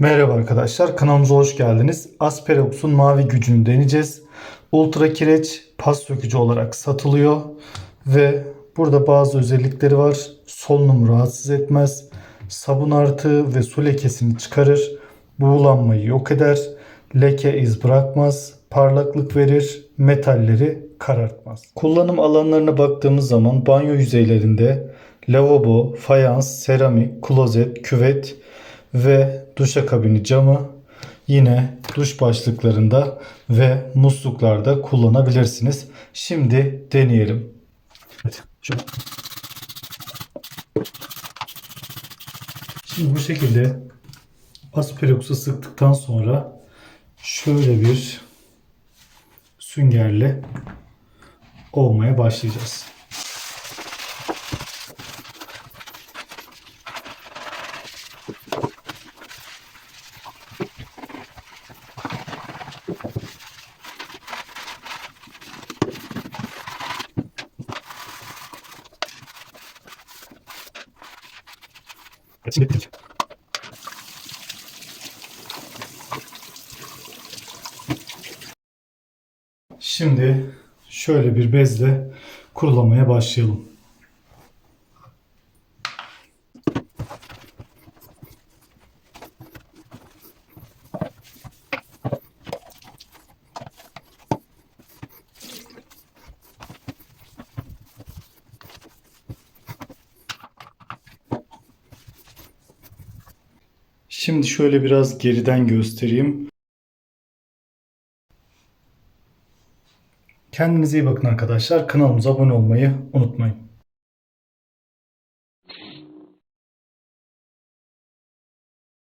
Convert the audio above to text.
Merhaba arkadaşlar, kanalımıza hoş geldiniz. Asperox'un mavi gücünü deneyeceğiz. Ultra kireç pas sökücü olarak satılıyor ve burada bazı özellikleri var. Solunumu rahatsız etmez. Sabun artığı ve su lekesini çıkarır. Buğulanmayı yok eder. Leke iz bırakmaz. Parlaklık verir. Metalleri karartmaz. Kullanım alanlarına baktığımız zaman banyo yüzeylerinde lavabo, fayans, seramik, klozet, küvet ve duşakabini camı yine duş başlıklarında ve musluklarda kullanabilirsiniz. Şimdi deneyelim. Evet. Şimdi bu şekilde Asperox'u sıktıktan sonra şöyle bir süngerle ovmaya başlayacağız. Şimdi şöyle bir bezle kurulamaya başlayalım. Şimdi şöyle biraz geriden göstereyim. Kendinize iyi bakın arkadaşlar. Kanalımıza abone olmayı unutmayın.